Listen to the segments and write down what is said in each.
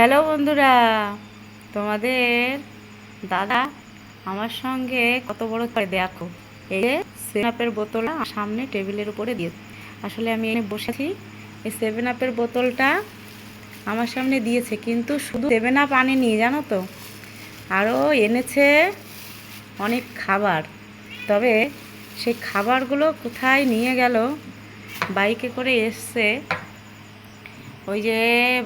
Hello বন্ধুরা, তোমাদের দাদা আমার সঙ্গে কত বড় করে দেখো এই যে সেভেন আপের বোতলটা সামনে টেবিলের উপরে দিয়ে আসলে আমি এনে বসেছি এই সেভেন আপের বোতলটা আমার সামনে দিয়েছে, কিন্তু শুধু সেভেন আপ আনেনি, জানো তো? আরও এনেছে অনেক খাবার। তবে সেই খাবারগুলো কোথায় নিয়ে গেল, বাইকে করে এসছে ওই যে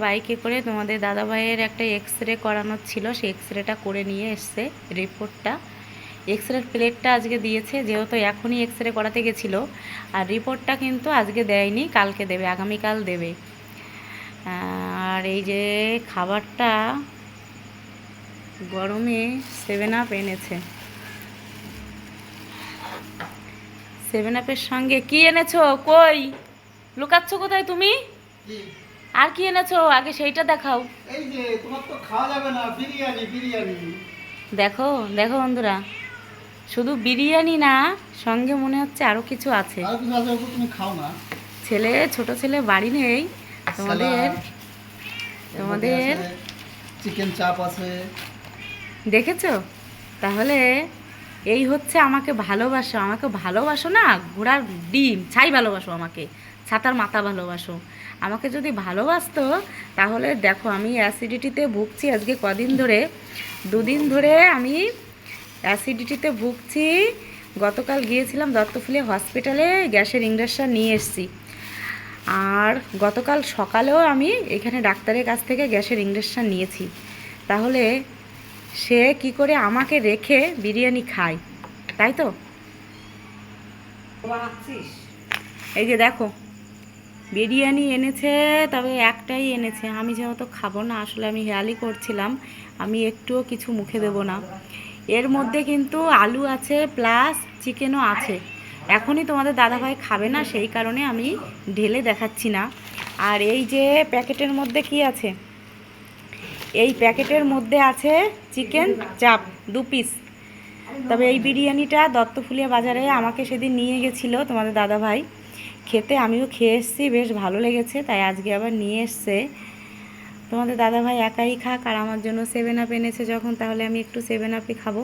বাইকে করে, তোমাদের দাদা ভাইয়ের একটা এক্স রে করানোর ছিল, সেই এক্স রেটা করে নিয়ে এসছে রিপোর্টটা এক্স রের প্লেটটা আজকে দিয়েছে, যেহেতু এখনই এক্স রে করাতে গেছিল, আর রিপোর্টটা কিন্তু আজকে দেয়নি, কালকে দেবে, আগামীকাল দেবে। আর এই যে খাবারটা গরমে সেভেন আপ এনেছে। সেভেন আপের সঙ্গে কি এনেছো? কই? লুকাচ্ছ কোথায় তুমি? আর কি এনেছো? আগে সেইটা দেখাও। এই যে তোমার তো খাওয়া যাবে না বিরিয়ানি বিরিয়ানি। দেখো দেখো বন্ধুরা শুধু বিরিয়ানি না সঙ্গে মনে হচ্ছে আরও কিছু আছে। আর কিছু আছে তুমি খাও না। ছেলে ছোট ছেলে বাড়ি নেই। তোমাদের তোমাদের চিকেন চাপ আছে। দেখেছ? তাহলে এই হচ্ছে আমাকে ভালোবাসো আমাকে ভালোবাসো না, ঘোড়ার ডিম, ছাই ভালোবাসো আমাকে, ছাতার মাথা ভালোবাসো। আমাকে যদি ভালোবাসতো, তাহলে দেখো আমি অ্যাসিডিটিতে ভুগছি আজকে কদিন ধরে। দুদিন ধরে আমি অ্যাসিডিটিতে ভুগছি। গতকাল গিয়েছিলাম দত্তফুলি হসপিটালে, গ্যাসের ইঞ্জেকশন নিয়ে এসেছি। আর গতকাল সকালেও আমি এখানে ডাক্তারের কাছ থেকে গ্যাসের ইঞ্জেকশন নিয়েছি। তাহলে সে কি করে আমাকে রেখে বিরিয়ানি খায়? তাই তো? এই যে দেখো বিরিয়ানি এনেছে তবে একটাই এনেছে। আমি যেহেতু খাব না আসলে আমি হেয়ালি করছিলাম আমি একটুও কিছু মুখে দেব না। এর মধ্যে কিন্তু আলু আছে প্লাস চিকেনও আছে। এখনই তোমাদের দাদাভাই খাবে না সেই কারণে আমি ঢেলে দেখাচ্ছি না। আর এই যে প্যাকেটের মধ্যে কি আছে? এই প্যাকেটের মধ্যে আছে চিকেন, চাপ, দু পিস তবে এই বিরিয়ানিটা দত্তফুলিয়া বাজারে আমাকে সেদিন নিয়ে গেছিল তোমাদের দাদা ভাই খেতে আমিও খেয়ে এসেছি, বেশ ভালো লেগেছে, তাই আজকে আবার নিয়ে এসছে। তোমাদের দাদা ভাই একাই খাক আর আমার জন্য সেভেন আপ এনেছে যখন, তাহলে আমি একটু সেভেন আপই খাব।